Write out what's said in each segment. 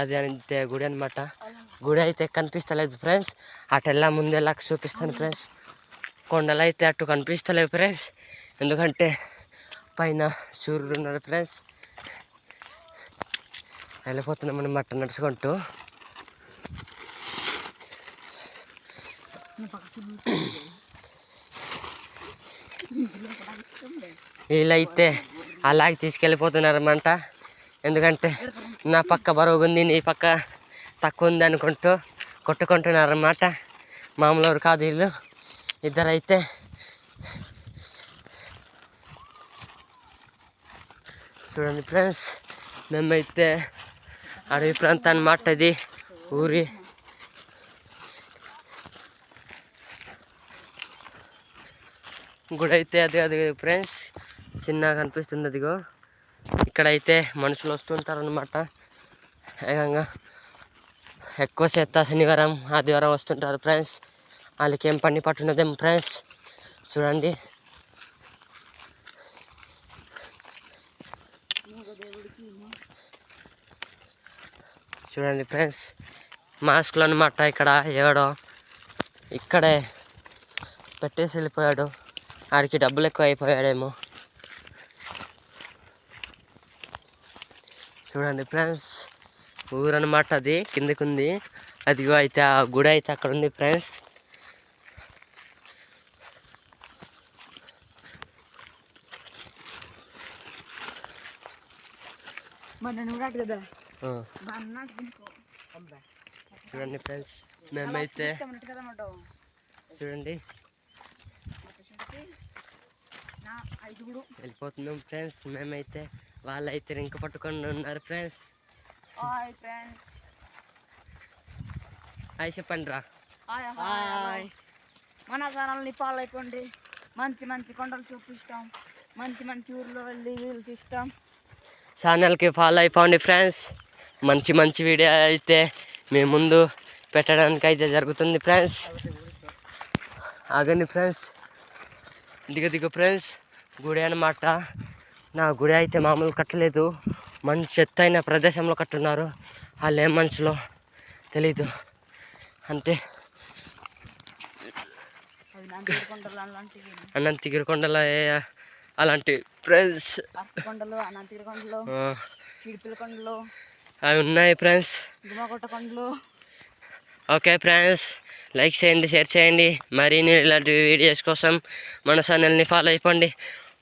అది అంతే గుడి అనమాట గుడి అయితే కనిపిస్తలేదు ఫ్రెండ్స్. అటెల్లా ముందెళ్ళాక చూపిస్తాను ఫ్రెండ్స్. కొండలు అయితే అటు కనిపిస్తలేవు ఫ్రెండ్స్. ఎందుకంటే పైన సూర్యుడు ఉన్నాడు ఫ్రెండ్స్. వెళ్ళిపోతున్నాం అనమాట నడుచుకుంటూ. వీళ్ళైతే అలాగే తీసుకెళ్ళిపోతున్నారన్నమాట. ఎందుకంటే నా పక్క బరువుగా ఉంది నీ పక్క తక్కువ ఉంది అనుకుంటూ కొట్టుకుంటున్నారన్నమాట. మామూలు కాదు వీళ్ళు. ఇద్దరైతే చూడండి ఫ్రెండ్స్ మేమైతే అడవి ప్రాంతం అన్నమాట ఇది ఊరి. గుడి అయితే అది అది ఫ్రెండ్స్ చిన్నగా కనిపిస్తుంది అదిగో. ఇక్కడైతే మనుషులు వస్తుంటారు అనమాట ఏకంగా ఎక్కువ చేత శనివారం ఆదివారం వస్తుంటారు ఫ్రెండ్స్. వాళ్ళకి ఏం పని పట్టున్నదేం ఫ్రెండ్స్? చూడండి. చూడండి ఫ్రెండ్స్. మాస్కులు అనమాట ఇక్కడ ఎవడో. ఇక్కడే పెట్టేసి వెళ్ళిపోయాడు. ఆడికి డబ్బులు ఎక్కువ అయిపోయాడేమో. చూడండి ఫ్రెండ్స్ ఊరు అనమాట అది కిందకి ఉంది అదిగో అయితే ఆ గుడి అయితే అక్కడ ఉంది ఫ్రెండ్స్ చూడండి ఫ్రెండ్స్ మేమైతే చూడండి. వెళ్ళిపోతున్నాం ఫ్రెండ్స్ మేమైతే వాళ్ళైతే రింక పట్టుకొని ఉన్నారు ఫ్రెండ్స్ హాయ్ ఫ్రెండ్స్ చెప్పండి రా. హాయ్ హాయ్ మన ఛానల్ని ఫాలో అయిపోండి మంచి మంచి కొండలు చూపిస్తాం. మంచి మంచి ఊర్లో వెళ్ళి వీళ్ళు తీస్తాం. ఛానల్కి ఫాలో అయిపోండి ఫ్రెండ్స్ మంచి మంచి వీడియో అయితే మీ ముందు పెట్టడానికి అయితే జరుగుతుంది ఫ్రెండ్స్ ఆగండి ఫ్రెండ్స్ దిగ దిగ ఫ్రెండ్స్ గుడి అన్నమాట. నా గుడి అయితే మామూలు కట్టలేదు. మంచి ఎత్తైన ప్రదేశంలో కట్టున్నారు. వాళ్ళు ఏం మనుషులో తెలీదు. అంటే అవి నంది కొండలు అలాంటి ఫ్రెండ్స్. కొండలు అనంతగిరి అవి ఉన్నాయి ఫ్రెండ్స్. కొండలు ఓకే ఫ్రెండ్స్ లైక్ చేయండి షేర్ చేయండి. మరిన్ని ఇలాంటి వీడియోస్ కోసం మన ఛానల్ని ఫాలో అయిపోండి.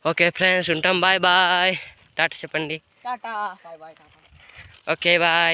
ఓకే ఫ్రెండ్స్ ఉంటాం. Bye bye. టాటా చెప్పండి. Tata. Bye bye tata. Okay bye.